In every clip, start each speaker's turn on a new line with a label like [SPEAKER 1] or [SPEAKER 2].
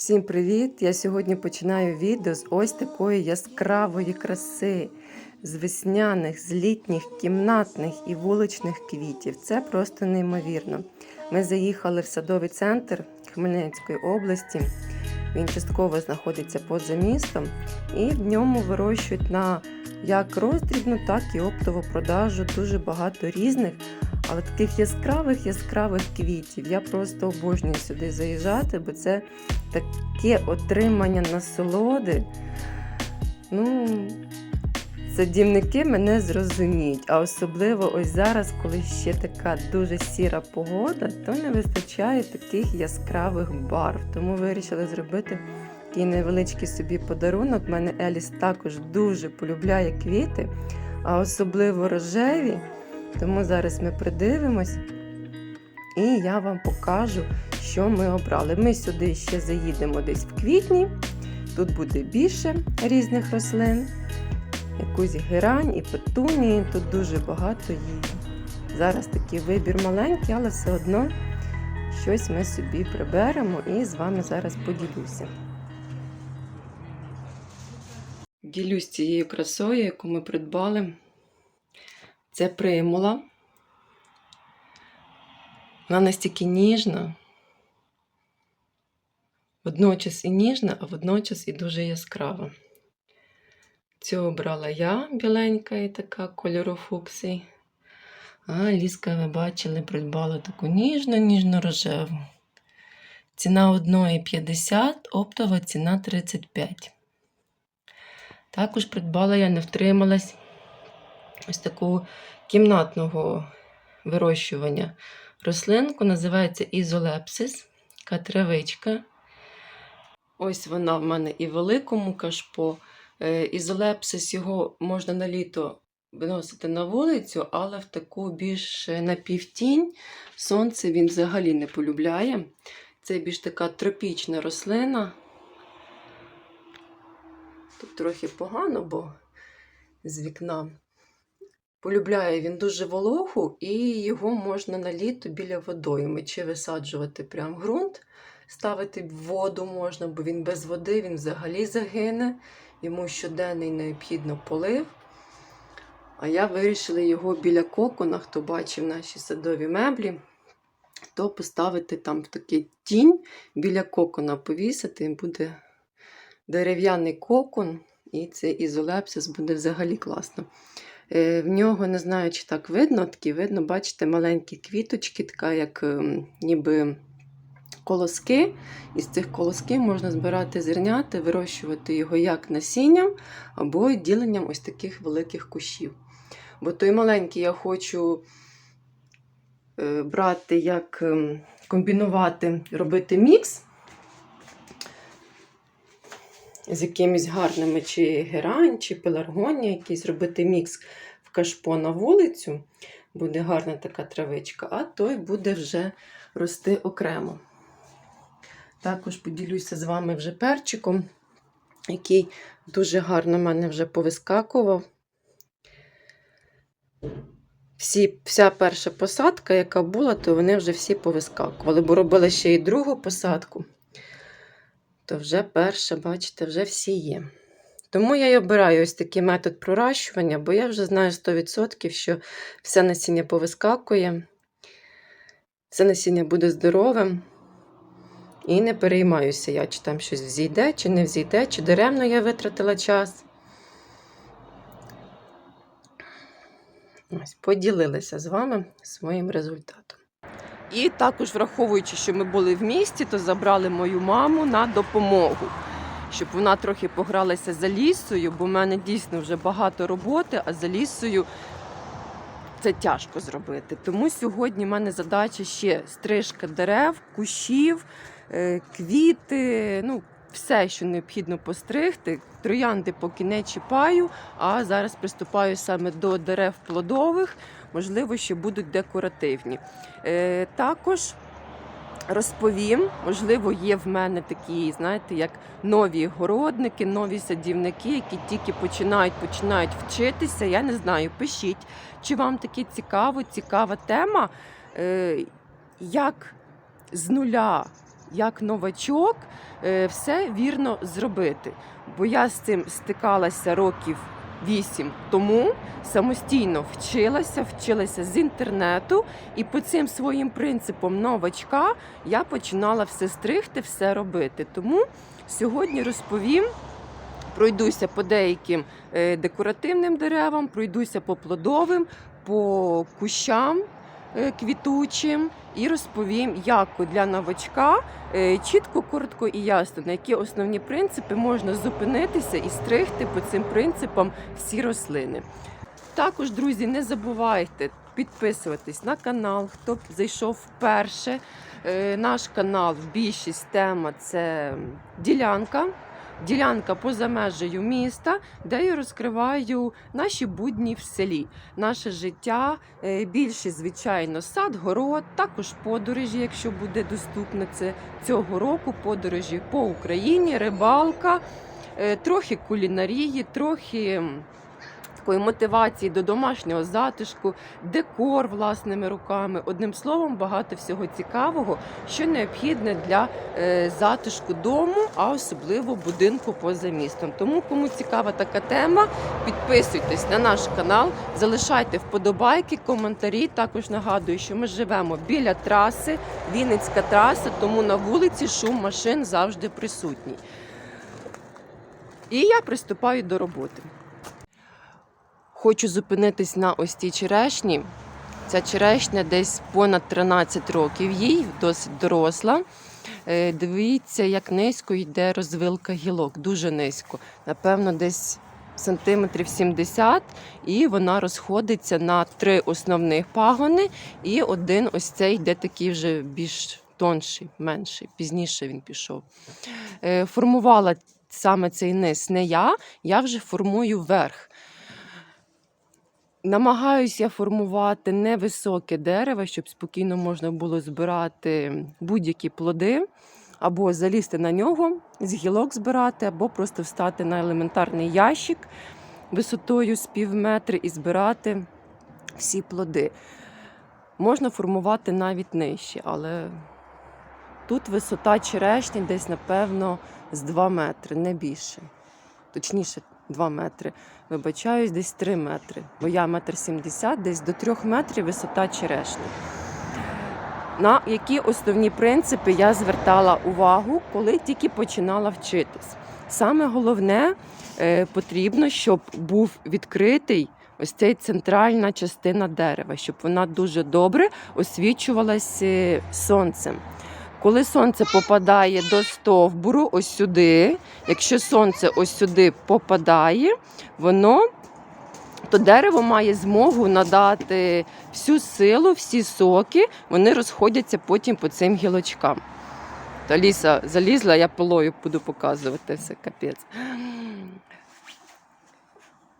[SPEAKER 1] Всім привіт! Я сьогодні починаю відео з ось такої яскравої краси, з весняних, з літніх, кімнатних і вуличних квітів. Це просто неймовірно. Ми заїхали в садовий центр Хмельницької області. Він частково знаходиться поза містом, і в ньому вирощують на як роздрібну, так і оптову продажу дуже багато різних, але таких яскравих яскравих квітів. Я просто обожнюю сюди заїжджати, бо це таке отримання насолоди. Ну, садівники мене зрозуміють. А особливо ось зараз, коли ще така дуже сіра погода, то не вистачає таких яскравих барв. Тому вирішили зробити такий невеличкий собі подарунок. У мене Еліс також дуже полюбляє квіти, а особливо рожеві. Тому зараз ми придивимось і я вам покажу, що ми обрали. Ми сюди ще заїдемо десь в квітні. Тут буде більше різних рослин, якусь герань і петунії. Тут дуже багато її. Зараз такий вибір маленький, але все одно щось ми собі приберемо і з вами зараз поділюся. Ділюсь цією красою, яку ми придбали. Це примула. Вона настільки ніжна, водночас і ніжна, а водночас і дуже яскрава. Цю обрала я біленька і така кольору фуксій. А ліска, ви бачили, придбала таку ніжну, ніжно-рожеву. Ціна одної 50, оптова ціна 35. Також придбала я, не втрималась ось такого кімнатного вирощування рослинку, називається ізолепсис, така травичка. Ось вона в мене і в великому кашпо. Е, Ізолепсис його можна на літо виносити на вулицю, але в таку більш напівтінь сонце він взагалі не полюбляє. Це більш така тропічна рослина. Тут трохи погано, бо з вікна. Полюбляє він дуже вологу, і його можна на літо біля водойми чи висаджувати прям ґрунт, ставити воду можна, бо він без води він взагалі загине. Йому щоденний необхідно полив. А я вирішила його біля кокона, хто бачив наші садові меблі, то поставити там в такий тінь біля кокона повісити, буде дерев'яний кокон, і цей ізолепсис буде взагалі класно. Е, В нього, не знаю, чи так видно, такі видно, бачите, маленькі квіточки, така як ем, ніби колоски. Із цих колосків можна збирати зернята, вирощувати його як насінням, або діленням ось таких великих кущів. Бо той маленький я хочу е, брати, як ем, комбінувати, робити мікс з якимись гарними чи герань, чи пеларгонія, якийсь робити мікс в кашпо на вулицю. Буде гарна така травичка, а той буде вже рости окремо. Також поділюся з вами вже перчиком, який дуже гарно в мене вже повискакував. Всі, Вся перша посадка, яка була, то вони вже всі повискакували, бо робила ще й другу посадку то вже перша, бачите, вже всі є. Тому я й обираю ось такий метод проращування, бо я вже знаю 100%, що все насіння повискакує, все насіння буде здоровим. І не переймаюся я, чи там щось взійде, чи не взійде, чи даремно я витратила час. Ось, поділилася з вами своїм результатом. І також, враховуючи, що ми були в місті, то забрали мою маму на допомогу, щоб вона трохи погралася за лісою, бо в мене дійсно вже багато роботи, а за лісою це тяжко зробити. Тому сьогодні в мене задача ще стрижка дерев, кущів, е, квіти. ну, все, що необхідно постригти. Троянди поки не чіпаю, а зараз приступаю саме до дерев плодових, можливо, ще будуть декоративні. Е, Також розповім, можливо, є в мене такі, знаєте, як нові городники, нові садівники, які тільки починають починають вчитися. Я не знаю, пишіть, чи вам таке цікаво, цікава тема, е, як з нуля як новачок е, все вірно зробити. Бо я з цим стикалася років вісім тому, самостійно вчилася, вчилася з інтернету, і по цим своїм принципам новачка я починала все стригти, все робити. Тому сьогодні розповім. Пройдуся по деяким е, декоративним деревам, пройдуся по плодовим, по кущам е, квітучим і розповім, як для новачка е, чітко, коротко і ясно, на які основні принципи можна зупинитися і стригти по цим принципам всі рослини. Також, друзі, не забувайте підписуватись на канал, хто зайшов вперше. Е, Наш канал в більшість тема це ділянка. Ділянка поза межею міста, де я розкриваю наші будні в селі, наше життя. е, Більше, звичайно, сад, город, також подорожі, якщо буде доступно це цього року. Подорожі по Україні, рибалка, е, трохи кулінарії, трохи такої мотивації до домашнього затишку, декор власними руками. Одним словом, багато всього цікавого, що необхідне для е, затишку дому, а особливо будинку поза містом. Тому, кому цікава така тема, підписуйтесь на наш канал, залишайте вподобайки, коментарі. Також нагадую, що ми живемо біля траси, Вінницька траса, тому на вулиці шум машин завжди присутній. І я приступаю до роботи. Хочу зупинитись на ось цій черешні. Ця черешня десь понад 13 років їй, досить доросла. Е, Дивіться, як низько йде розвилка гілок, дуже низько. Напевно, десь сантиметрів 70, і вона розходиться на три основних пагони, і один ось цей йде такий вже більш тонший, менший. Пізніше він пішов. Е, Формувала саме цей низ не я, я вже формую верх. Намагаюся формувати невисоке дерево, щоб спокійно можна було збирати будь-які плоди, або залізти на нього, з гілок збирати, або просто встати на елементарний ящик висотою з пів метри і збирати всі плоди. Можна формувати навіть нижче, але тут висота черешні десь, напевно, з 2 метри, не більше. Точніше, 2 метри. Вибачаюсь, десь 3 метри. Бо я метр 70, десь до 3 метрів висота черешні. На які основні принципи я звертала увагу, коли тільки починала вчитись. Саме головне е, потрібно, щоб був відкритий ось цей центральна частина дерева, щоб вона дуже добре освічувалася сонцем. Коли сонце попадає до стовбуру, ось сюди, якщо сонце ось сюди попадає, воно то дерево має змогу надати всю силу, всі соки, вони розходяться потім по цим гілочкам. Та ліса залізла, я полою буду показувати все капець.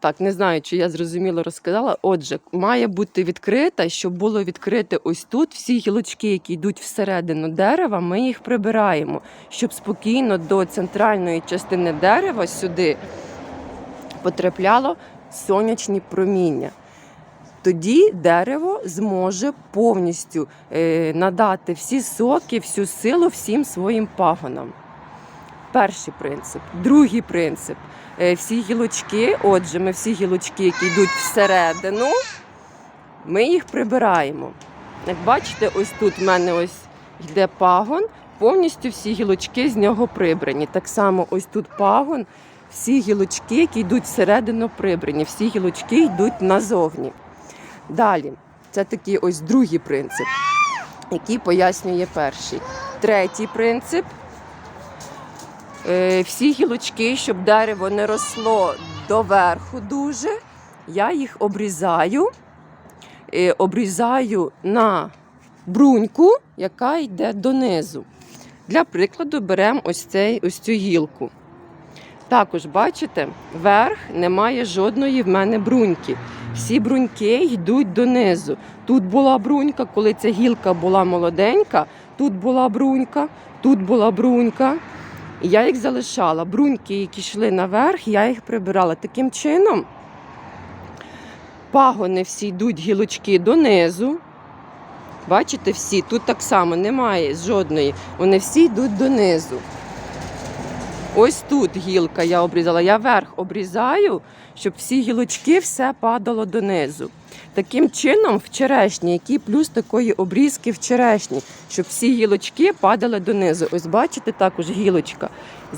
[SPEAKER 1] Так, не знаю, чи я зрозуміло розказала. Отже, має бути відкрита, щоб було відкрите ось тут. Всі гілочки, які йдуть всередину дерева, ми їх прибираємо, щоб спокійно до центральної частини дерева сюди потрапляло сонячні проміння. Тоді дерево зможе повністю е, надати всі соки, всю силу всім своїм пагонам. Перший принцип. Другий принцип. Е, всі гілочки, отже, ми всі гілочки, які йдуть всередину, ми їх прибираємо. Як бачите, ось тут в мене ось йде пагон, повністю всі гілочки з нього прибрані. Так само ось тут пагон, всі гілочки, які йдуть всередину, прибрані, всі гілочки йдуть назовні. Далі, це такий ось другий принцип, який пояснює перший. Третій принцип. Е, Всі гілочки, щоб дерево не росло доверху дуже, я їх обрізаю, Е, обрізаю на бруньку, яка йде донизу. Для прикладу, беремо ось, цей, ось цю гілку. Також, бачите, верх немає жодної в мене бруньки. Всі бруньки йдуть донизу. Тут була брунька, коли ця гілка була молоденька, тут була брунька, тут була брунька. І я їх залишала. Бруньки, які йшли наверх, я їх прибирала. Таким чином, пагони всі йдуть гілочки донизу. Бачите, всі, тут так само немає жодної. Вони всі йдуть донизу. Ось тут гілка я обрізала. Я верх обрізаю, щоб всі гілочки все падало донизу. Таким чином, в черешні, який плюс такої обрізки в черешні, щоб всі гілочки падали донизу. Ось бачите, також гілочка.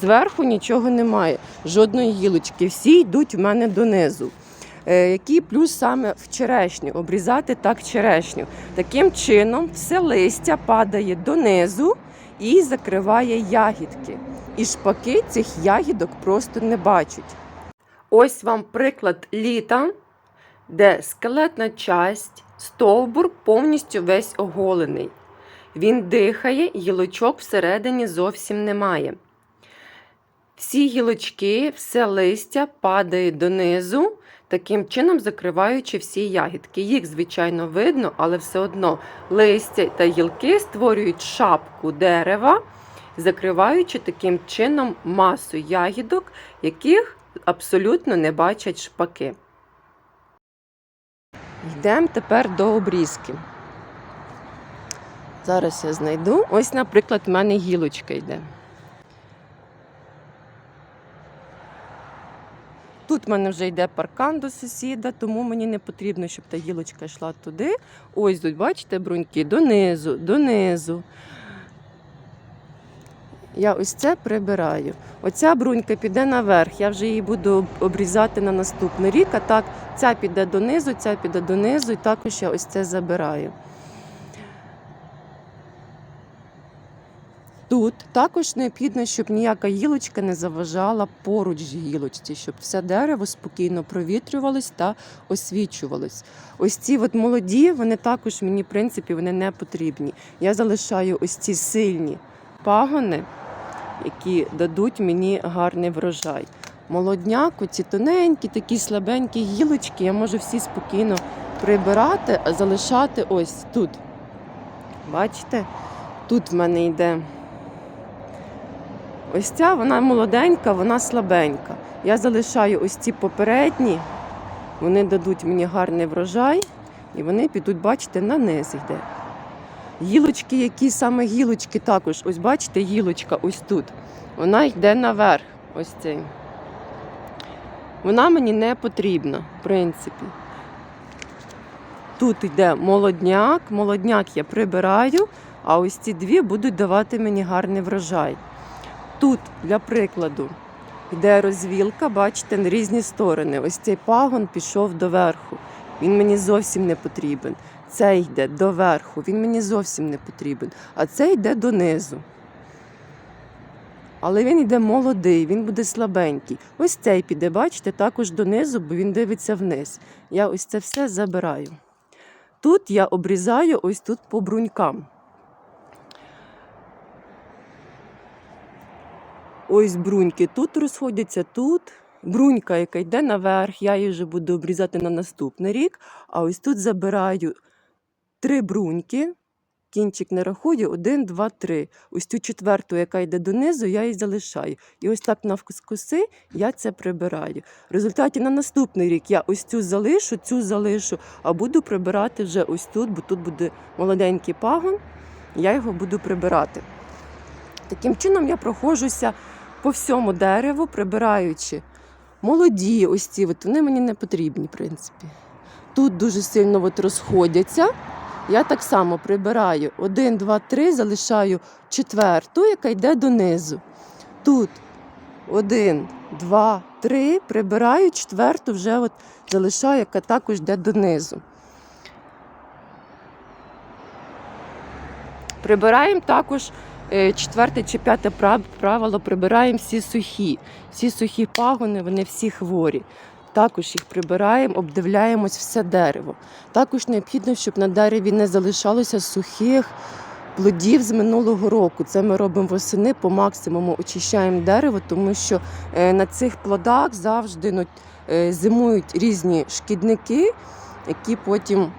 [SPEAKER 1] Зверху нічого немає, жодної гілочки. Всі йдуть в мене донизу. Е, Який плюс саме в черешню? Обрізати так черешню. Таким чином, все листя падає донизу і закриває ягідки. І шпаки цих ягідок просто не бачать. Ось вам приклад літа, де скелетна часть, стовбур повністю весь оголений. Він дихає, гілочок всередині зовсім немає. Всі гілочки, все листя падає донизу, таким чином закриваючи всі ягідки. Їх, звичайно, видно, але все одно листя та гілки створюють шапку дерева, закриваючи таким чином масу ягідок, яких абсолютно не бачать шпаки. Йдемо тепер до обрізки. Зараз я знайду. Ось, наприклад, в мене гілочка йде. Тут в мене вже йде паркан до сусіда, тому мені не потрібно, щоб та гілочка йшла туди. Ось тут, бачите, бруньки, донизу, донизу. Я ось це прибираю. Оця брунька піде наверх, я вже її буду обрізати на наступний рік, а так ця піде донизу, ця піде донизу, і також я ось це забираю. Тут також необхідно, щоб ніяка гілочка не заважала поруч гілочці, щоб все дерево спокійно провітрювалось та освічувалось. Ось ці от молоді, вони також мені, в принципі, вони не потрібні. Я залишаю ось ці сильні пагони, які дадуть мені гарний врожай. Молодняк, оці тоненькі, такі слабенькі гілочки, я можу всі спокійно прибирати, а залишати ось тут. Бачите? Тут в мене йде. Ось ця вона молоденька, вона слабенька. Я залишаю ось ці попередні, вони дадуть мені гарний врожай, і вони підуть, бачите, на низ йде. Гілочки, які саме гілочки також, ось бачите, гілочка ось тут. Вона йде наверх. Ось цей. Вона мені не потрібна, в принципі. Тут йде молодняк, молодняк я прибираю, а ось ці дві будуть давати мені гарний врожай. Тут, для прикладу, йде розвілка, бачите, на різні сторони. Ось цей пагон пішов доверху. Він мені зовсім не потрібен. Цей йде доверху, він мені зовсім не потрібен. А цей йде донизу. Але він йде молодий, він буде слабенький. Ось цей піде, бачите, також донизу, бо він дивиться вниз. Я ось це все забираю. Тут я обрізаю ось тут по брунькам. Ось бруньки тут розходяться, тут. Брунька, яка йде наверх, я її вже буду обрізати на наступний рік. А ось тут забираю три бруньки. Кінчик не рахую, один, два, три. Ось цю четверту, яка йде донизу, я її залишаю. І ось так навкоси я це прибираю. В результаті на наступний рік я ось цю залишу, цю залишу, а буду прибирати вже ось тут, бо тут буде молоденький пагон, я його буду прибирати. Таким чином я проходжуся по всьому дереву, прибираючи молоді, ось ці, от, вони мені не потрібні, в принципі. Тут дуже сильно от розходяться. Я так само прибираю один, два, три, залишаю четверту, яка йде донизу. Тут один, два, три, прибираю четверту, вже от залишаю, яка також йде донизу. Прибираємо також е, четверте чи п'яте правило, прибираємо всі сухі. Всі сухі пагони, вони всі хворі. Також їх прибираємо, обдивляємось все дерево. Також необхідно, щоб на дереві не залишалося сухих плодів з минулого року. Це ми робимо восени, по максимуму очищаємо дерево, тому що е, на цих плодах завжди ну, е, зимують різні шкідники, які потім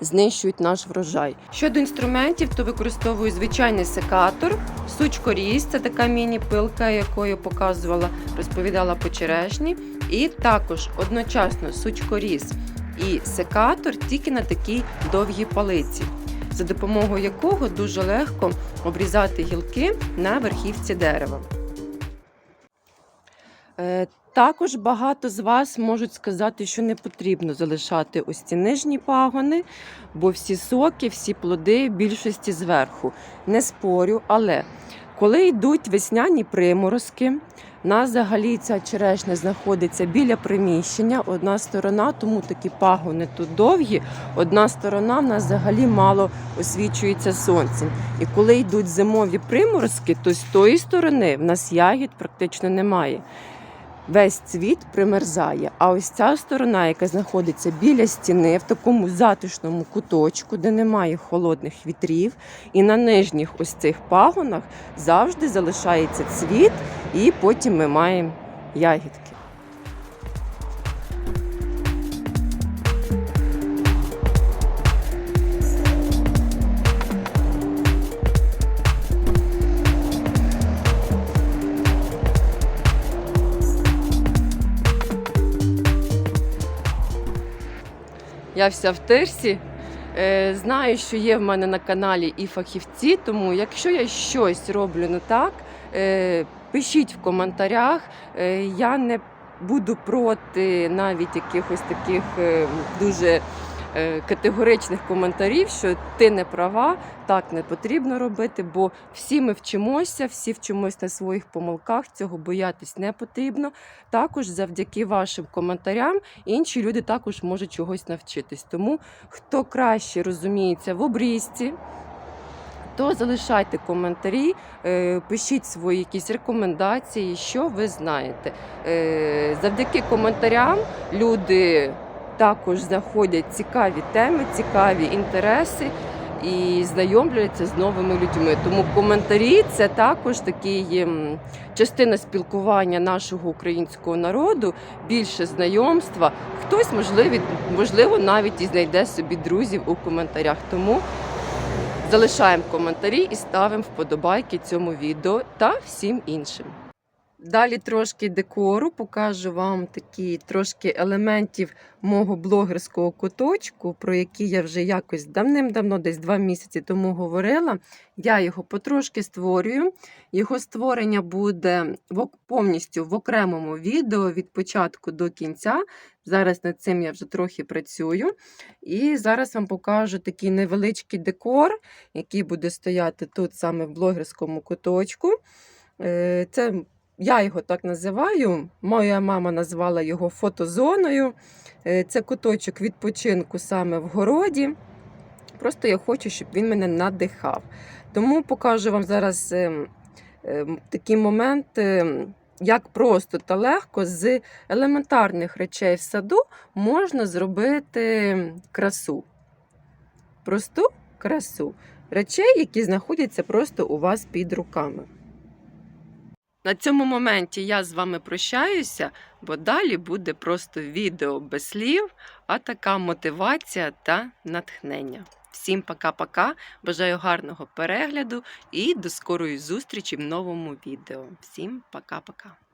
[SPEAKER 1] знищують наш врожай. Щодо інструментів, то використовую звичайний секатор, сучкоріз, це така міні-пилка, якою показувала, розповідала по черешні. І також одночасно сучкоріз і секатор тільки на такій довгій палиці. за допомогою якого дуже легко обрізати гілки на верхівці дерева. Також багато з вас можуть сказати, що не потрібно залишати ось ці нижні пагони, бо всі соки, всі плоди в більшості зверху. Не спорю, але коли йдуть весняні приморозки, нас взагалі ця черешня знаходиться біля приміщення, одна сторона, тому такі пагони тут довгі, одна сторона в нас взагалі мало освічується сонцем. І коли йдуть зимові приморозки, то з тої сторони в нас ягід практично немає. Весь цвіт примерзає. А ось ця сторона, яка знаходиться біля стіни, в такому затишному куточку, де немає холодних вітрів, і на нижніх ось цих пагонах завжди залишається цвіт, і потім ми маємо ягідки. Я вся в тирсі. Е, Знаю, що є в мене на каналі і фахівці, тому якщо я щось роблю не так, е, пишіть в коментарях. Е, Я не буду проти навіть якихось таких дуже категоричних коментарів, що ти не права, так не потрібно робити, бо всі ми вчимося, всі вчимось на своїх помилках, цього боятись не потрібно. Також завдяки вашим коментарям інші люди також можуть чогось навчитись. Тому хто краще розуміється в обрізці, то залишайте коментарі, е, пишіть свої якісь рекомендації, що ви знаєте. Е, Завдяки коментарям люди також знаходять цікаві теми, цікаві інтереси і знайомляться з новими людьми. Тому коментарі це також ем, частина спілкування нашого українського народу, більше знайомства. Хтось, можливо, можливо, навіть і знайде собі друзів у коментарях. Тому залишаємо коментарі і ставимо вподобайки цьому відео та всім іншим. Далі трошки декору, покажу вам такі трошки елементів мого блогерського куточку, про який я вже якось давним-давно, десь два місяці тому говорила. Я його потрошки створюю. Його створення буде повністю в окремому відео від початку до кінця. Зараз над цим я вже трохи працюю. І зараз вам покажу такий невеличкий декор, який буде стояти тут саме в блогерському куточку. Е, Це я його так називаю. Моя мама назвала його фотозоною. Е, Це куточок відпочинку саме в городі. Просто я хочу, щоб він мене надихав. Тому покажу вам зараз ем, ем, такий момент, ем, як просто та легко з елементарних речей в саду можна зробити красу. Просту красу. Речей, які знаходяться просто у вас під руками. На цьому моменті я з вами прощаюся, бо далі буде просто відео без слів, а така мотивація та натхнення. Всім пока-пока, бажаю гарного перегляду і до скорої зустрічі в новому відео. Всім пока-пока.